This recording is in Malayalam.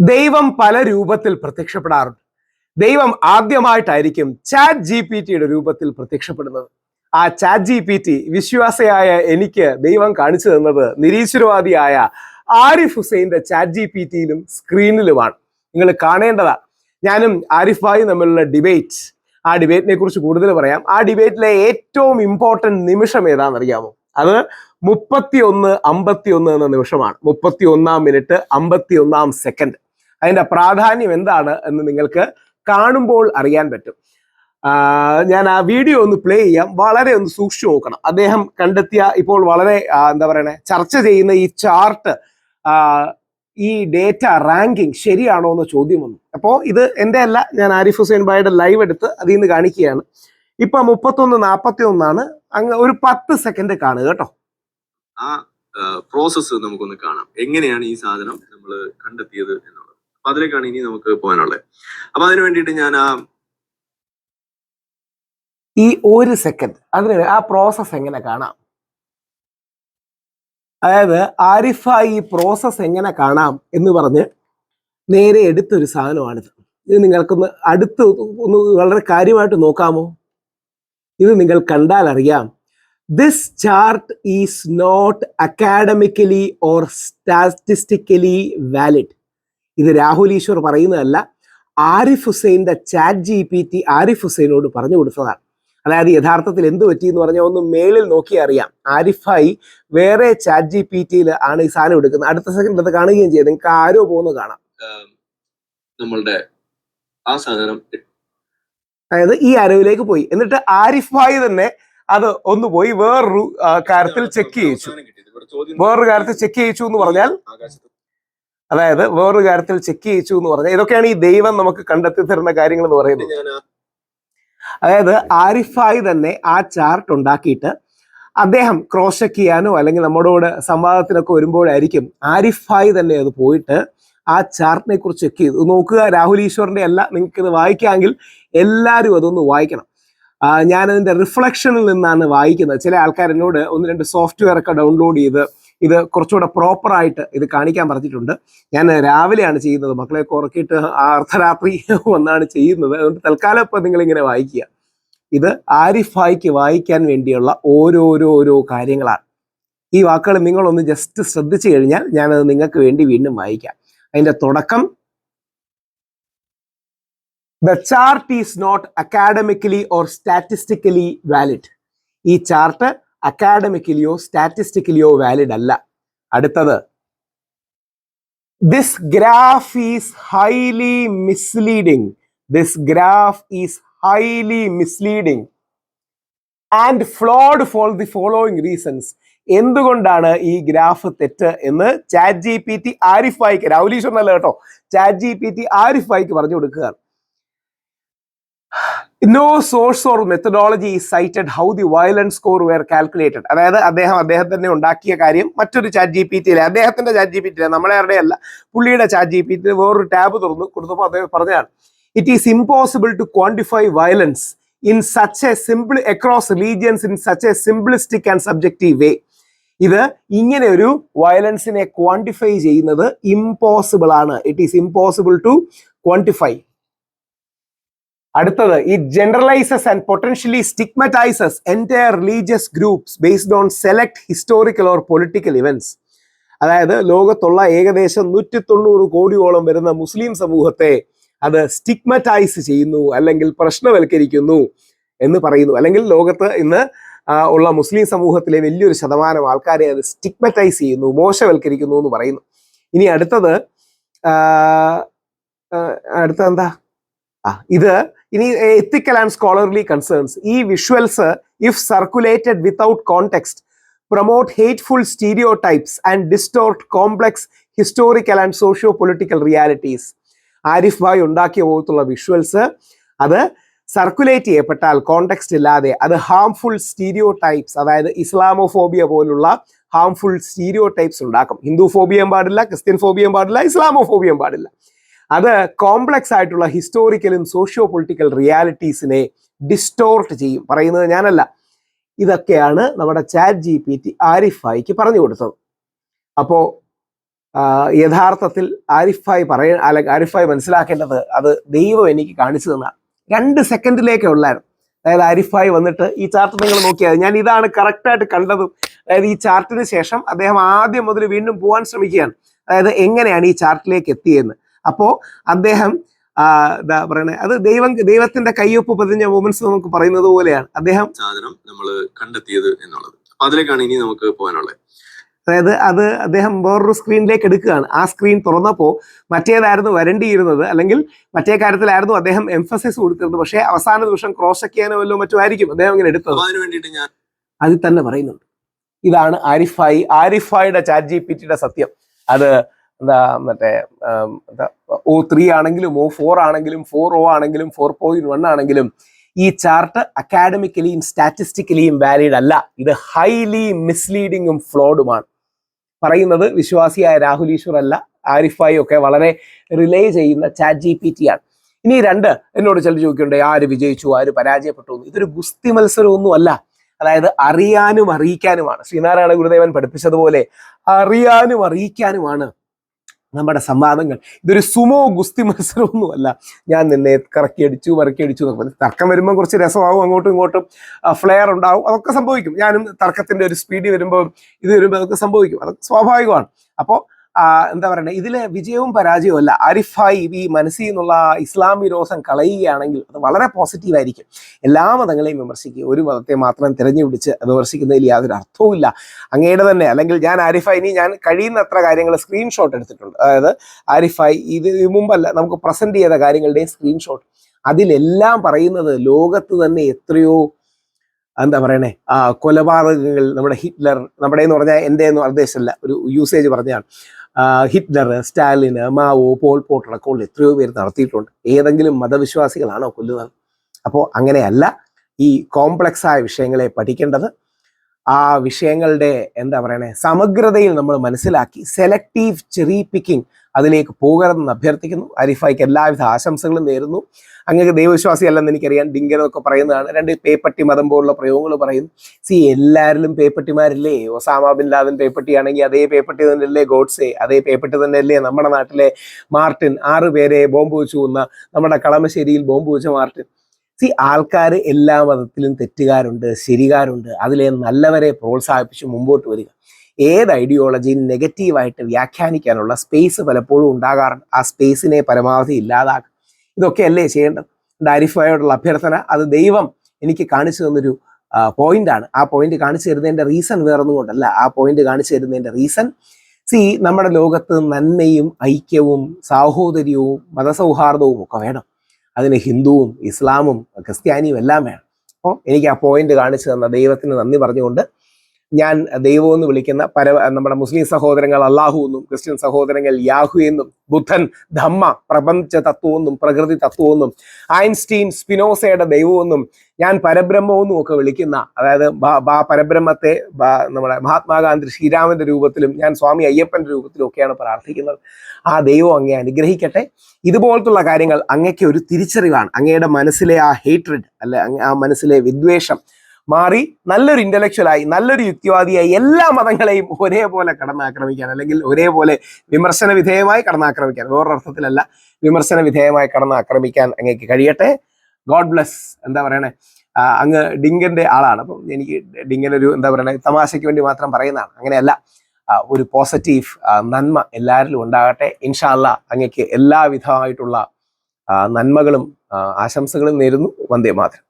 ദൈവം പല രൂപത്തിൽ പ്രത്യക്ഷപ്പെടാറുണ്ട്. ദൈവം ആദ്യമായിട്ടായിരിക്കും ചാറ്റ് ജി പി ടിയുടെ രൂപത്തിൽ പ്രത്യക്ഷപ്പെടുന്നത്. ആ ചാറ്റ് ജി പി ടി വിശ്വാസയായ എനിക്ക് ദൈവം കാണിച്ചു തന്നത് നിരീശ്വരവാദിയായ ആരിഫ് ഹുസൈന്റെ ചാറ്റ് ജി പി ടിയിലും സ്ക്രീനിലുമാണ്. നിങ്ങൾ കാണേണ്ടതാ. ഞാനും ആരിഫ് ഭായി തമ്മിലുള്ള ഡിബേറ്റ് ആ ഡിബേറ്റിനെ കുറിച്ച് കൂടുതൽ പറയാം. ആ ഡിബേറ്റിലെ ഏറ്റവും ഇമ്പോർട്ടന്റ് നിമിഷം ഏതാണെന്നറിയാമോ? അത് മുപ്പത്തി ഒന്ന് അമ്പത്തി ഒന്ന് എന്ന നിമിഷമാണ്. മുപ്പത്തി ഒന്നാം മിനിറ്റ് അമ്പത്തി ഒന്നാം സെക്കൻഡ് അതിന്റെ പ്രാധാന്യം എന്താണ് എന്ന് നിങ്ങൾക്ക് കാണുമ്പോൾ അറിയാൻ പറ്റും. ഞാൻ ആ വീഡിയോ ഒന്ന് പ്ലേ ചെയ്യാം. വളരെ ഒന്ന് സൂക്ഷിച്ചു നോക്കണം. അദ്ദേഹം കണ്ടെത്തിയ ഇപ്പോൾ വളരെ എന്താ പറയണേ ചർച്ച ചെയ്യുന്ന ഈ ചാർട്ട് ഈ ഡേറ്റ റാങ്കിങ് ശരിയാണോ എന്ന ചോദ്യം വന്നു. അപ്പോൾ ഇത് എന്റെ അല്ല ഞാൻ ആരിഫ് ഹുസൈൻ ഭായിയുടെ ലൈവ് എടുത്ത് അതിൽ നിന്ന് കാണിക്കുകയാണ്. ഇപ്പൊ മുപ്പത്തൊന്ന് നാൽപ്പത്തി ഒന്നാണ് അങ്ങ് ഒരു പത്ത് സെക്കൻഡ് കാണുക കേട്ടോ. ആ പ്രോസസ്സ് നമുക്കൊന്ന് കാണാം. എങ്ങനെയാണ് ഈ സാധനം നമ്മൾ കണ്ടെത്തിയത് അപ്പൊ അതിലേക്കാണ് ഇനി നമുക്ക് പോകാനുള്ളത്. അപ്പൊ അതിനു വേണ്ടിയിട്ട് ഞാൻ ആ ഈ ഒരു സെക്കൻഡ് അതിന് ആ പ്രോസസ് എങ്ങനെ കാണാം? അതായത് ആരിഫ ഈ പ്രോസസ് എങ്ങനെ കാണാം എന്ന് പറഞ്ഞ് നേരെ എടുത്തൊരു സാധനമാണിത്. ഇത് നിങ്ങൾക്കൊന്ന് അടുത്ത് ഒന്ന് വളരെ കാര്യമായിട്ട് നോക്കാമോ? ഇത് നിങ്ങൾ കണ്ടാൽ അറിയാം. This chart is not academically or statistically valid ഇത് രാഹുൽ ഈശ്വർ പറയുന്നതല്ല Arif ഹുസൈന്റെ chat G P T Arif ഹുസൈനോട് പറഞ്ഞു കൊടുത്തതാണ്. അതായത് യഥാർത്ഥത്തിൽ എന്ത് പറ്റി എന്ന് പറഞ്ഞാൽ ഒന്ന് മേളിൽ നോക്കി അറിയാം. ആരിഫായി വേറെ ചാറ്റ് ജി പി ടിയിൽ ആണ് ഈ സാധനം എടുക്കുന്നത്. അടുത്ത സെക്കൻഡ് അത് കാണുകയും ചെയ്യും. നിങ്ങൾക്ക് ആരോ പോകുന്നത് കാണാം. നമ്മളുടെ ആ സാധനം അതായത് ഈ അരവിലേക്ക് പോയി. എന്നിട്ട് ആരിഫ് ഭായി തന്നെ അത് ഒന്ന് പോയി വേറൊരു കാര്യത്തിൽ ചെക്ക് ചെയ്യിച്ചു. വേറൊരു കാര്യത്തിൽ ചെക്ക് ചെയ്യിച്ചു എന്ന് പറഞ്ഞാൽ അതായത് വേറൊരു കാര്യത്തിൽ ചെക്ക് ചെയ്യിച്ചു എന്ന് പറഞ്ഞാൽ ഇതൊക്കെയാണ് ഈ ദൈവം നമുക്ക് കണ്ടെത്തി തരുന്ന കാര്യങ്ങൾ എന്ന് പറയുന്നത്. അതായത് ആരിഫായി തന്നെ ആ ചാർട്ട് ഉണ്ടാക്കിയിട്ട് അദ്ദേഹം ക്രോസ് ചെക്ക് ചെയ്യാനോ അല്ലെങ്കിൽ നമ്മളോട് സംവാദത്തിനൊക്കെ വരുമ്പോഴായിരിക്കും ആരിഫായി തന്നെ അത് പോയിട്ട് ആ ചാർട്ടിനെ കുറിച്ച് ചെക്ക് ചെയ്തു. നോക്കുക രാഹുൽ ഈശ്വറിന്റെ അല്ല നിങ്ങൾക്ക് ഇത് വായിക്കാമെങ്കിൽ എല്ലാവരും അതൊന്ന് വായിക്കണം. ഞാൻ ഞാനതിന്റെ റിഫ്ലക്ഷനിൽ നിന്നാണ് വായിക്കുന്നത്. ചില ആൾക്കാർ എന്നോട് ഒന്ന് രണ്ട് സോഫ്റ്റ്വെയർ ഒക്കെ ഡൗൺലോഡ് ചെയ്ത് ഇത് കുറച്ചുകൂടെ പ്രോപ്പറായിട്ട് ഇത് കാണിക്കാൻ പറഞ്ഞിട്ടുണ്ട്. ഞാൻ രാവിലെയാണ് ചെയ്യുന്നത്. മക്കളെ ഉറക്കിയിട്ട് അർദ്ധരാത്രി വന്നാണ് ചെയ്യുന്നത്. അതുകൊണ്ട് തൽക്കാലം ഇപ്പം നിങ്ങളിങ്ങനെ വായിക്കുക. ഇത് ആരിഫായിക്ക് വായിക്കാൻ വേണ്ടിയുള്ള ഓരോരോരോ കാര്യങ്ങളാണ്. ഈ വാക്കുകൾ നിങ്ങളൊന്ന് ജസ്റ്റ് ശ്രദ്ധിച്ചു കഴിഞ്ഞാൽ ഞാനത് നിങ്ങൾക്ക് വേണ്ടി വീണ്ടും വായിക്കാം. അതിന്റെ തുടക്കം. The chart is not academically or statistically valid ഈ ചാർട്ട് അക്കാഡമിക്കലിയോ സ്റ്റാറ്റിസ്റ്റിക്കലിയോ വാലിഡ് അല്ല. അടുത്തത്. This graph is highly misleading this graph is highly misleading and flawed for the following reasons എന്തുകൊണ്ടാണ് ഈ ഗ്രാഫ് തെറ്റ് എന്ന് ചാറ്റ് ജി പി ടി ആരിഫായിക്ക് രാഹുലീശ്വരനല്ല കേട്ടോ? ചാറ്റ് ജി പി ടി ആരിഫായിക്ക് പറഞ്ഞു no source or methodology cited how the violence score were calculated അതായത് അദ്ദേഹം അദ്ദേഹം തന്നെ ഉണ്ടാക്കിയ കാര്യം മറ്റൊരു ചാറ്റ് ജി പി ടിയിലെ അദ്ദേഹത്തിന്റെ ചാറ്റ് ജി പി ടിയിലെ നമ്മളെ ആരുടെ അല്ല പുള്ളിയുടെ ചാറ്റ് ജി പി ടി വേറൊരു ടാബ് തുറന്നു കൊടുത്തപ്പോൾ അദ്ദേഹം പറഞ്ഞതാണ് it is impossible to quantify violence in such a simple across religions in such a simplistic and subjective way ഇത് ഇങ്ങനെ ഒരു വയലൻസിനെ ക്വാണ്ടിഫൈ ചെയ്യുന്നത് ഇമ്പോസിബിൾ ആണ്. It is impossible to quantify അടുത്തത് ഈ generalises and potentially stigmatises entire religious groups based on select historical or political events അതായത് ലോകത്തുള്ള ഏകദേശം നൂറ്റി തൊണ്ണൂറ് കോടിയോളം വരുന്ന മുസ്ലിം സമൂഹത്തെ അത് സ്റ്റിഗ്മറ്റൈസ് ചെയ്യുന്നു അല്ലെങ്കിൽ പ്രശ്നവൽക്കരിക്കുന്നു എന്ന് പറയുന്നു. അല്ലെങ്കിൽ ലോകത്ത് ഇന്ന് ഉള്ള മുസ്ലിം സമൂഹത്തിലെ വലിയൊരു ശതമാനം ആൾക്കാരെ അത് സ്റ്റിഗ്മറ്റൈസ് ചെയ്യുന്നു മോശവൽക്കരിക്കുന്നു എന്ന് പറയുന്നു. ഇനി അടുത്തത് എന്താ ആ ഇത് ഇനി എത്തിക്കൽ ആൻഡ് സ്കോളർലി കൺസേൺസ് ഈ visuals if circulated without context promote hateful stereotypes and distort complex historical and socio political realities Arif bhai ഉണ്ടാക്കിയ പോലത്തുള്ള വിഷ്വൽസ് അത് സർക്കുലേറ്റ് ചെയ്യപ്പെട്ടാൽ കോണ്ടെക്സ്റ്റ് ഇല്ലാതെ അത് ഹാംഫുൾ സ്റ്റീരിയോ ടൈപ്സ് അതായത് ഇസ്ലാമോഫോബിയ പോലുള്ള ഹാംഫുൾ സ്റ്റീരിയോ ടൈപ്സ് ഉണ്ടാക്കും. ഹിന്ദു ഫോബിയം പാടില്ല ക്രിസ്ത്യൻ ഫോബിയം പാടില്ല ഇസ്ലാമോഫോബിയം പാടില്ല. അത് കോംപ്ലക്സ് ആയിട്ടുള്ള ഹിസ്റ്റോറിക്കലും സോഷ്യോ പൊളിറ്റിക്കൽ റിയാലിറ്റീസിനെ ഡിസ്റ്റോർട്ട് ചെയ്യും. പറയുന്നത് ഞാനല്ല. ഇതൊക്കെയാണ് നമ്മുടെ ചാറ്റ് ജി പി ടി ആരിഫായിക്ക് പറഞ്ഞു കൊടുത്തത്. അപ്പോൾ യഥാർത്ഥത്തിൽ ആരിഫായി പറയ അല്ല ആരിഫായി മനസ്സിലാക്കേണ്ടത് അത് ദൈവം എനിക്ക് കാണിച്ചു തന്ന രണ്ട് സെക്കൻഡിലേക്കേ ഉള്ളായിരുന്നു. അതായത് ആരിഫായി വന്നിട്ട് ഈ ചാർട്ട് നിങ്ങൾ നോക്കിയാൽ ഞാൻ ഇതാണ് കറക്റ്റായിട്ട് കണ്ടതും. അതായത് ഈ ചാർട്ടിന് ശേഷം അദ്ദേഹം ആദ്യം മുതൽ വീണ്ടും പോകാൻ ശ്രമിക്കുകയാണ്. അതായത് എങ്ങനെയാണ് ഈ ചാർട്ടിലേക്ക് എത്തിയെന്ന്. അപ്പോൾ അദ്ദേഹം എന്താ പറയണേ അത് ദൈവം ദൈവത്തിന്റെ കയ്യൊപ്പ് പതിഞ്ഞ മൂമെന്റ്സ് നമുക്ക് പറയുന്നത് പോലെയാണ്. അദ്ദേഹം സാധനം നമ്മൾ കണ്ടെത്തിയത് എന്നുള്ളത്. അപ്പൊ അതിലേക്കാണ് ഇനി നമുക്ക് പോകാനുള്ളത്. അതായത് അത് അദ്ദേഹം വേറൊരു സ്ക്രീനിലേക്ക് എടുക്കുകയാണ്. ആ സ്ക്രീൻ തുറന്നപ്പോൾ മറ്റേതായിരുന്നു വരണ്ടിയിരുന്നത് അല്ലെങ്കിൽ മറ്റേ കാര്യത്തിലായിരുന്നു അദ്ദേഹം എംഫസൈസ് കൊടുത്തിരുന്നത്. പക്ഷേ അവസാന നിമിഷം ക്രോസ് ചെക്ക് ചെയ്യാനോ വല്ലോ മറ്റോ ആയിരിക്കും അദ്ദേഹം ഇങ്ങനെ എടുത്തത്. അപ്പൊ അതിൽ തന്നെ പറയുന്നുണ്ട്. ഇതാണ് ആരിഫായി ആരിഫായിയുടെ ചാറ്റ് ജി പി ടിയുടെ സത്യം. അത് എന്താ മറ്റേ ഒ ത്രീ ആണെങ്കിലും ഒ ഫോർ ആണെങ്കിലും ഫോർ ഒ ആണെങ്കിലും ഫോർ പോയിന്റ് വൺ ആണെങ്കിലും ഈ ചാർട്ട് അക്കാഡമിക്കലിയും സ്റ്റാറ്റിസ്റ്റിക്കലിയും വാലിഡ് അല്ല. ഇത് ഹൈലി മിസ്ലീഡിങ്ങും ഫ്ലോഡുമാണ് പറയുന്നത് വിശ്വാസിയായ രാഹുൽ ഈശ്വർ അല്ല ആരിഫായി ഒക്കെ വളരെ റിലേ ചെയ്യുന്ന ചാറ്റ് ജി പി ടി ആണ്. ഇനി രണ്ട് എന്നോട് ചിലർ ചോദിക്കുന്നുണ്ട് ആര് വിജയിച്ചു ആര് പരാജയപ്പെട്ടു. ഇതൊരു ഗുസ്തി മത്സരമൊന്നും അല്ല. അതായത് അറിയാനും അറിയിക്കാനുമാണ്. ശ്രീനാരായണ ഗുരുദേവൻ പഠിപ്പിച്ചതുപോലെ അറിയാനും അറിയിക്കാനുമാണ്. നമ്മുടെ സംവാദങ്ങൾ. ഇതൊരു സുമോ ഗുസ്തി മത്സരമൊന്നുമല്ല. ഞാൻ നിന്നെ കറക്കി അടിച്ചു മറക്കി അടിച്ചു എന്നൊക്കെ പറഞ്ഞു തർക്കം വരുമ്പോൾ കുറച്ച് രസമാവും അങ്ങോട്ടും ഇങ്ങോട്ടും ഫ്ലെയർ ഉണ്ടാവും. അതൊക്കെ സംഭവിക്കും. ഞാനും തർക്കത്തിന്റെ ഒരു സ്പീഡ് വരുമ്പോൾ ഇത് വരുമ്പോൾ അതൊക്കെ സംഭവിക്കും. അതൊക്കെ സ്വാഭാവികമാണ്. അപ്പോൾ എന്താ പറയുക ഇതിൽ വിജയവും പരാജയവും അല്ല. അരിഫായി ഈ മനസ്സിൽ നിന്നുള്ള ഇസ്ലാം വിരോധം കളയുകയാണെങ്കിൽ അത് വളരെ പോസിറ്റീവ് ആയിരിക്കും. എല്ലാ മതങ്ങളെയും വിമർശിക്കുക. ഒരു മതത്തെ മാത്രം തിരഞ്ഞു തിരഞ്ഞുപിടിച്ച് വിമർശിക്കുന്നതിൽ യാതൊരു അർത്ഥവുമില്ല അങ്ങയുടെ തന്നെ അല്ലെങ്കിൽ ഞാൻ ആരിഫായി ഇനി ഞാൻ കഴിയുന്നത്ര കാര്യങ്ങൾ സ്ക്രീൻഷോട്ട് എടുത്തിട്ടുണ്ട്. അതായത് ആരിഫായി ഇത് മുമ്പല്ല നമുക്ക് പ്രസന്റ് ചെയ്ത കാര്യങ്ങളുടെയും സ്ക്രീൻഷോട്ട് അതിലെല്ലാം പറയുന്നത് ലോകത്ത് തന്നെ എത്രയോ എന്താ പറയണേ ആ കൊലപാതകങ്ങൾ നമ്മുടെ ഹിറ്റ്ലർ നമ്മുടെ എന്ന് പറഞ്ഞാൽ എന്റെ എന്ന് ഉദ്ദേശമല്ല ഒരു യൂസേജ് പറഞ്ഞാണ് Hitler Stalin Mao Pol Pot അടക്കമുള്ള എത്രയോ പേര് നടത്തിയിട്ടുണ്ട്. ഏതെങ്കിലും മതവിശ്വാസികളാണോ കൊല്ലുന്നത്? അപ്പോൾ അങ്ങനെയല്ല ഈ കോംപ്ലക്സ് ആയ വിഷയങ്ങളെ പഠിക്കേണ്ടത് ആ വിഷയങ്ങളുടെ എന്താ പറയണേ സമഗ്രതയിൽ നമ്മൾ മനസ്സിലാക്കി സെലക്റ്റീവ് ചെറി പിക്കിംഗ് അതിലേക്ക് പോകരുതെന്ന് അഭ്യർത്ഥിക്കുന്നു. അരിഫായിക്ക് എല്ലാവിധ ആശംസകളും നേരുന്നു. അങ്ങക്ക് ദൈവവിശ്വാസി അല്ലെന്ന് എനിക്കറിയാം. ഡിങ്കർ എന്നൊക്കെ പറയുന്നതാണ്. രണ്ട് പേപ്പട്ടി മതം പോലുള്ള പ്രയോഗങ്ങൾ പറയുന്നു. സി എല്ലാവരിലും പേപ്പട്ടിമാരില്ലേ? ഒസാമ ബിൻ ലാദൻ പേപ്പട്ടിയാണെങ്കിൽ അതേ പേപ്പട്ടി തന്നെയല്ലേ ഗോഡ്സെ? അതേ പേപ്പട്ടി തന്നെയല്ലേ നമ്മുടെ നാട്ടിലെ മാർട്ടിൻ? ആറ് പേരെ ബോംബ് വെച്ചു കൊന്ന നമ്മുടെ കളമശ്ശേരിയിൽ ബോംബ് വെച്ച മാർട്ടിൻ. സി ആൾക്കാർ എല്ലാ മതത്തിലും തെറ്റുകാരുണ്ട് ശരികാരുണ്ട്. അതിലെ നല്ലവരെ പ്രോത്സാഹിപ്പിച്ച് മുമ്പോട്ട് വരിക. ഏത് ഐഡിയോളജിയും നെഗറ്റീവായിട്ട് വ്യാഖ്യാനിക്കാനുള്ള സ്പേസ് പലപ്പോഴും ഉണ്ടാകാറുണ്ട് ആ സ്പേസിനെ പരമാവധി ഇല്ലാതാക്കും. ഇതൊക്കെയല്ലേ ചെയ്യേണ്ടത്? ഡാരിഫായോടുള്ള അഭ്യർത്ഥന അത് ദൈവം എനിക്ക് കാണിച്ചു തന്നൊരു പോയിന്റ് ആണ്. ആ പോയിന്റ് കാണിച്ചു തരുന്നതിന്റെ റീസൺ വേറൊന്നും കൊണ്ടല്ല. ആ പോയിന്റ് കാണിച്ചു തരുന്നതിന്റെ റീസൺ സി നമ്മുടെ ലോകത്ത് നന്മയും ഐക്യവും സാഹോദര്യവും മതസൗഹാർദ്ദവും ഒക്കെ വേണം. അതിന് ഹിന്ദുവും ഇസ്ലാമും ക്രിസ്ത്യാനിയും എല്ലാം വേണം. അപ്പോൾ എനിക്ക് ആ പോയിന്റ് കാണിച്ചു തന്ന ദൈവത്തിന് നന്ദി പറഞ്ഞുകൊണ്ട് ഞാൻ ദൈവം എന്ന് വിളിക്കുന്ന പര നമ്മുടെ മുസ്ലിം സഹോദരങ്ങൾ അള്ളാഹു എന്നും ക്രിസ്ത്യൻ സഹോദരങ്ങൾ യാഹു എന്നും ബുദ്ധൻ ധമ്മ പ്രപഞ്ച തത്വമെന്നും പ്രകൃതി തത്വമെന്നും ഐൻസ്റ്റീൻ സ്പിനോസയുടെ ദൈവമെന്നും ഞാൻ പരബ്രഹ്മമെന്നും ഒക്കെ വിളിക്കുന്ന അതായത് പരബ്രഹ്മത്തെ നമ്മുടെ മഹാത്മാഗാന്ധി ശ്രീരാമന്റെ രൂപത്തിലും ഞാൻ സ്വാമി അയ്യപ്പന്റെ രൂപത്തിലും ഒക്കെയാണ് പ്രാർത്ഥിക്കുന്നത്. ആ ദൈവം അങ്ങേ അനുഗ്രഹിക്കട്ടെ. ഇതുപോലത്തുള്ള കാര്യങ്ങൾ അങ്ങയ്ക്ക് ഒരു തിരിച്ചറിവാണ്. അങ്ങയുടെ മനസ്സിലെ ആ ഹേറ്റ്രഡ് അല്ലെ ആ മനസ്സിലെ വിദ്വേഷം മാറി നല്ലൊരു ഇന്റലക്ച്വലായി നല്ലൊരു യുക്തിവാദിയായി എല്ലാ മതങ്ങളെയും ഒരേപോലെ കടന്നാക്രമിക്കാൻ അല്ലെങ്കിൽ ഒരേപോലെ വിമർശന വിധേയമായി കടന്നാക്രമിക്കാൻ. വേറൊരർത്ഥത്തിലല്ല വിമർശന വിധേയമായി കടന്നാക്രമിക്കാൻ അങ്ങേക്ക് കഴിയട്ടെ. ഗോഡ് ബ്ലസ് എന്താ പറയണേ? അങ്ങ് ഡിങ്കന്റെ ആളാണ്. അപ്പം എനിക്ക് ഡിങ്കൻ ഒരു എന്താ പറയണേ തമാശയ്ക്ക് വേണ്ടി മാത്രം പറയുന്നതാണ്. അങ്ങനെയല്ല ഒരു പോസിറ്റീവ് നന്മ എല്ലാവരിലും ഉണ്ടാകട്ടെ. ഇൻഷാല്ല അങ്ങക്ക് എല്ലാവിധമായിട്ടുള്ള നന്മകളും ആശംസകളും നേരുന്നു. വന്ദേ മാതരം.